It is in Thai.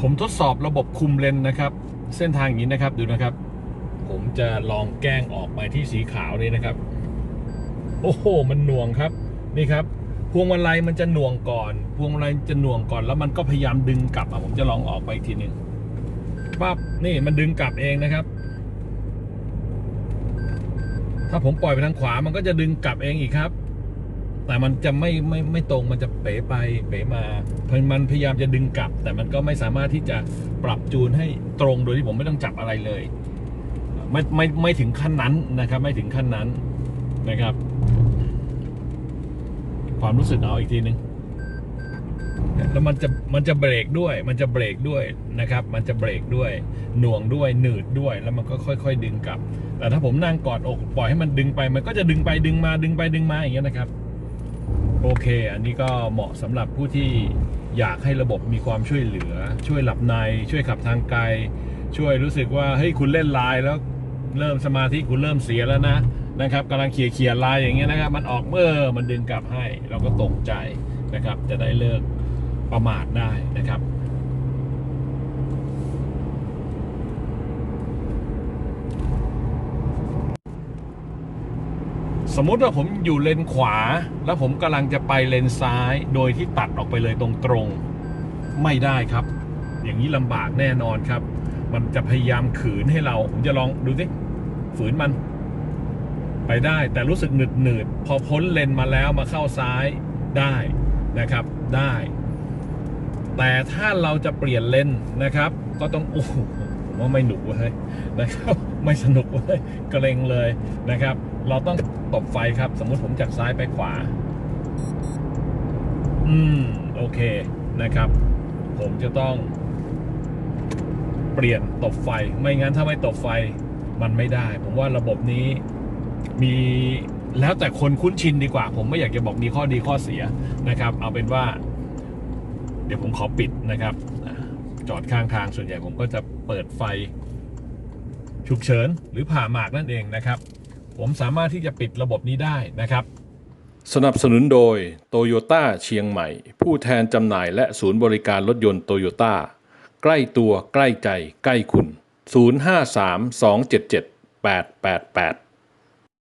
ผมทดสอบระบบคุมเลนนะครับ เส้นทางอย่างนี้นะครับดูนะครับ ผมจะลองแกล้งออกไปที่สีขาวนี่นะครับ โอ้โห มันหน่วงครับนี่ครับพวงมาลัยมันจะหน่วงก่อน พวงมาลัยจะหน่วงก่อน แล้วมันก็พยายามดึงกลับอะผมจะลองออกไปทีนึงปั๊บนี่มันดึงกลับเองนะครับ ถ้าผมปล่อยไปทางขวามันก็จะดึงกลับเองอีกครับ แต่มันจะไม่ไม่ไม่ตรงมันจะเป๋ไปเป๋มาเพราะมันพยายามจะดึงกลับ แต่มันก็ไม่สามารถที่จะปรับจูนให้ตรงโดยที่ผมไม่ต้องจับอะไรเลย ไม่ไม่ไม่ถึงขั้นนั้นนะครับ ไม่ถึงขั้นนั้นนะครับ ความรู้สึกเอาอีกทีหนึ่งแล้วมันจะมันจะเบรกด้วย มันจะเบรกด้วยนะครับ มันจะเบรกด้วยหน่วงด้วยหนืดด้วยแล้วมันก็ค่อย ๆ ดึงกลับ แต่ถ้าผมนั่งกอดอกปล่อยให้มันดึงไป มันก็จะดึงไปดึงมาดึงไปดึงมาอย่างเงี้ยนะครับ โอเค อันนี้ก็เหมาะสำหรับผู้ที่อยากให้ระบบมีความช่วยเหลือ ช่วยหลับใน ช่วยขับทางไกล ช่วยรู้สึกว่าเฮ้ยคุณเล่นไลน์แล้วเริ่มสมาธิคุณเริ่มเสียแล้วนะนะครับกำลังเขี่ยเขี่ยๆไลน์อย่างเงี้ยนะครับมันออกเมื่อมันดึงกลับให้ เราก็ตกใจนะครับ จะได้เลิกประมาทได้นะครับ สมมติว่าผมอยู่เลนขวา แล้วผมกำลังจะไปเลนซ้ายโดยที่ตัดออกไปเลยตรงๆไม่ได้ครับ อย่างนี้ลำบากแน่นอนครับ มันจะพยายามขืนให้เรา ผมจะลองดูสิฝืนมัน ไปได้แต่รู้สึกหนืดหนืดๆพอพ้นเลนมาแล้วมาเข้าซ้ายได้นะครับได้ แต่ถ้าเราจะเปลี่ยนเลนนะครับ ก็ต้องโอ้โห ว่าไม่หนุกเว้ยนะครับไม่สนุกเว้ยเกระเลงเลยนะครับ เราต้องตบไฟครับ สมมุติผมจากซ้ายไปขวา อืมโอเคนะครับ ผมจะต้อง เปลี่ยนตบไฟ ไม่งั้นถ้าไม่ตบไฟมันไม่ได้ ผมว่าระบบนี้มีแล้วแต่คนคุ้นชินดีกว่า ผมไม่อยากจะบอกมีข้อดีข้อเสียนะครับ เอาเป็นว่า เดี๋ยวผมขอปิดนะครับ จอดข้างทางส่วนใหญ่ผมก็จะเปิดไฟฉุกเฉินหรือผ่าหมากนั่นเองนะครับ ผมสามารถที่จะปิดระบบนี้ได้นะครับ สนับสนุนโดยโตโยต้าเชียงใหม่ ผู้แทนจำหน่ายและศูนย์บริการรถยนต์โตโยต้าใกล้ตัวใกล้ใจ ใกล้คุณ 053 277 8888